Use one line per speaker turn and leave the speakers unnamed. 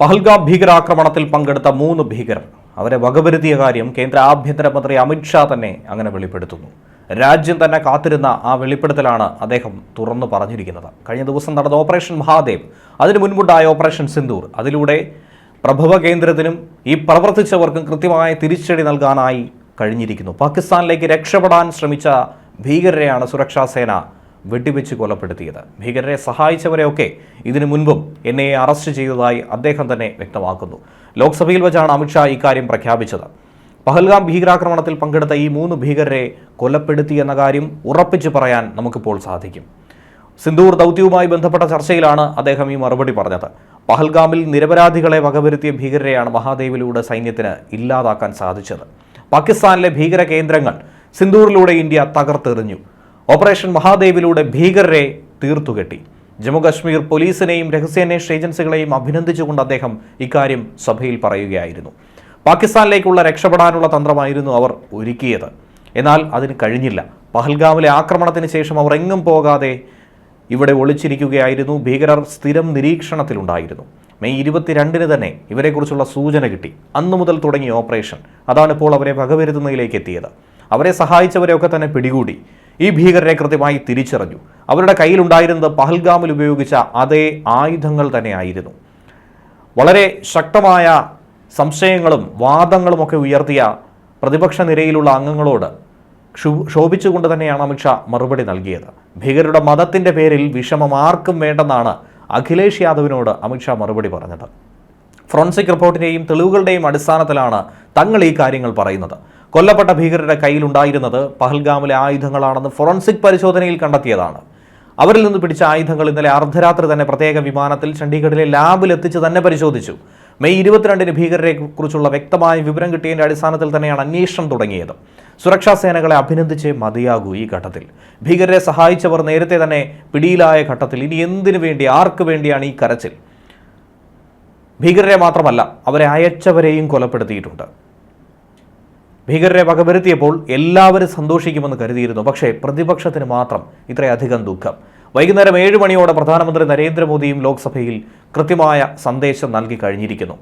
പഹൽഗാം ഭീകരാക്രമണത്തിൽ പങ്കെടുത്ത മൂന്ന് ഭീകരർ. അവരെ വകവരുത്തിയ കാര്യം കേന്ദ്ര ആഭ്യന്തരമന്ത്രി അമിത്ഷാ തന്നെ അങ്ങനെ വെളിപ്പെടുത്തുന്നു. രാജ്യം തന്നെ കാത്തിരുന്ന ആ വെളിപ്പെടുത്തലാണ് അദ്ദേഹം തുറന്നു പറഞ്ഞിരിക്കുന്നത്. കഴിഞ്ഞ ദിവസം നടന്ന ഓപ്പറേഷൻ മഹാദേവ് അതിനു മുൻപുണ്ടായ ഓപ്പറേഷൻ സിന്ദൂർ. അതിലൂടെ പ്രഭവ കേന്ദ്രത്തിനും ഈ പ്രവർത്തിച്ചവർക്കും കൃത്യമായ തിരിച്ചടി നൽകാനായി കഴിഞ്ഞിരിക്കുന്നു. പാകിസ്ഥാനിലേക്ക് രക്ഷപ്പെടാൻ ശ്രമിച്ച ഭീകരരെയാണ് സുരക്ഷാ സേന വെടിവെച്ച് കൊലപ്പെടുത്തിയത്. ഭീകരരെ സഹായിച്ചവരെയൊക്കെ ഇതിനു മുൻപും എൻ ഐ എ അറസ്റ്റ് ചെയ്തതായി അദ്ദേഹം തന്നെ വ്യക്തമാക്കുന്നു. ലോക്സഭയിൽ വെച്ചാണ് അമിത്ഷാ ഇക്കാര്യം പ്രഖ്യാപിച്ചത്. പഹൽഗാം ഭീകരാക്രമണത്തിൽ പങ്കെടുത്ത ഈ മൂന്ന് ഭീകരരെ കൊലപ്പെടുത്തി എന്ന കാര്യം ഉറപ്പിച്ചു പറയാൻ നമുക്കിപ്പോൾ സാധിക്കും. സിന്ധൂർ ദൗത്യവുമായി ബന്ധപ്പെട്ട ചർച്ചയിലാണ് അദ്ദേഹം ഈ മറുപടി പറഞ്ഞത്. പഹൽഗാമിൽ നിരപരാധികളെ വകവരുത്തിയ ഭീകരരെയാണ് മഹാദേവിലൂടെ സൈന്യത്തിന് ഇല്ലാതാക്കാൻ സാധിച്ചത്. പാകിസ്ഥാനിലെ ഭീകര കേന്ദ്രങ്ങൾ സിന്ദൂറിലൂടെ ഇന്ത്യ തകർത്തെറിഞ്ഞു. ഓപ്പറേഷൻ മഹാദേവിലൂടെ ഭീകരരെ തീർത്തുകെട്ടി. ജമ്മുകശ്മീർ പോലീസിനെയും രഹസ്യാന്വേഷണ ഏജൻസികളെയും അഭിനന്ദിച്ചുകൊണ്ട് അദ്ദേഹം ഇക്കാര്യം സഭയിൽ പറയുകയായിരുന്നു. പാകിസ്ഥാനിലേക്കുള്ള രക്ഷപ്പെടാനുള്ള തന്ത്രമായിരുന്നു അവർ ഒരുക്കിയത്. എന്നാൽ അതിന് കഴിഞ്ഞില്ല. പഹൽഗാമിലെ ആക്രമണത്തിന് ശേഷം അവർ എങ്ങും പോകാതെ ഇവിടെ ഒളിച്ചിരിക്കുകയായിരുന്നു. ഭീകരർ സ്ഥിരം നിരീക്ഷണത്തിലുണ്ടായിരുന്നു. മെയ് ഇരുപത്തിരണ്ടിന് തന്നെ ഇവരെക്കുറിച്ചുള്ള സൂചന കിട്ടി. അന്നു മുതൽ തുടങ്ങിയ ഓപ്പറേഷൻ. അതാണ് ഇപ്പോൾ അവരെ വകവരുത്തുന്നതിലേക്ക് എത്തിയത്. അവരെ സഹായിച്ചവരെയൊക്കെ തന്നെ പിടികൂടി. ഈ ഭീകരരെ കൃത്യമായി തിരിച്ചറിഞ്ഞു. അവരുടെ കയ്യിലുണ്ടായിരുന്നത് പഹൽഗാമിൽ ഉപയോഗിച്ച അതേ ആയുധങ്ങൾ തന്നെയായിരുന്നു. വളരെ ശക്തമായ സംശയങ്ങളും വാദങ്ങളുമൊക്കെ ഉയർത്തിയ പ്രതിപക്ഷ നിരയിലുള്ള അംഗങ്ങളോട് ക്ഷു- ശോഭിച്ചുകൊണ്ട് തന്നെയാണ് അമിത്ഷാ മറുപടി നൽകിയത്. ഭീകരരുടെ മതത്തിന്റെ പേരിൽ വിഷമം ആർക്കും വേണ്ടെന്നാണ് അഖിലേഷ് യാദവിനോട് അമിത്ഷാ മറുപടി പറഞ്ഞത്. ഫോറൻസിക് റിപ്പോർട്ടിന്റെയും തെളിവുകളുടെയും അടിസ്ഥാനത്തിലാണ് തങ്ങൾ ഈ കാര്യങ്ങൾ പറയുന്നത്. കൊല്ലപ്പെട്ട ഭീകരരുടെ കയ്യിലുണ്ടായിരുന്നത് പഹൽഗാമിലെ ആയുധങ്ങളാണെന്ന് ഫോറൻസിക് പരിശോധനയിൽ കണ്ടെത്തിയതാണ്. അവരിൽ നിന്ന് പിടിച്ച ആയുധങ്ങൾ ഇന്നലെ അർദ്ധരാത്രി തന്നെ പ്രത്യേക വിമാനത്തിൽ ചണ്ഡീഗഡിലെ ലാബിൽ എത്തിച്ച് തന്നെ പരിശോധിച്ചു. മെയ് ഇരുപത്തിരണ്ടിന് ഭീകരരെ കുറിച്ചുള്ള വ്യക്തമായ വിവരം കിട്ടിയതിന്റെ അടിസ്ഥാനത്തിൽ തന്നെയാണ് അന്വേഷണം തുടങ്ങിയത്. സുരക്ഷാ സേനകളെ അഭിനന്ദിച്ചേ മതിയാകൂ ഈ ഘട്ടത്തിൽ. ഭീകരരെ സഹായിച്ചവർ നേരത്തെ തന്നെ പിടിയിലായ ഘട്ടത്തിൽ. ഇനി എന്തിനു വേണ്ടി ആർക്ക് വേണ്ടിയാണ് ഈ കരച്ചിൽ? ഭീകരരെ മാത്രമല്ല അവരെ അയച്ചവരെയും കൊലപ്പെടുത്തിയിട്ടുണ്ട്. ഭീകരരെ വകവരുത്തിയപ്പോൾ എല്ലാവരും സന്തോഷിക്കുമെന്ന് കരുതിയിരുന്നു. പക്ഷേ പ്രതിപക്ഷത്തിന് മാത്രം ഇത്രയധികം ദുഃഖം. വൈകുന്നേരം ഏഴ് മണിയോടെ പ്രധാനമന്ത്രി നരേന്ദ്രമോദിയും ലോക്സഭയിൽ കൃത്യമായ സന്ദേശം നൽകി കഴിഞ്ഞിരിക്കുന്നു.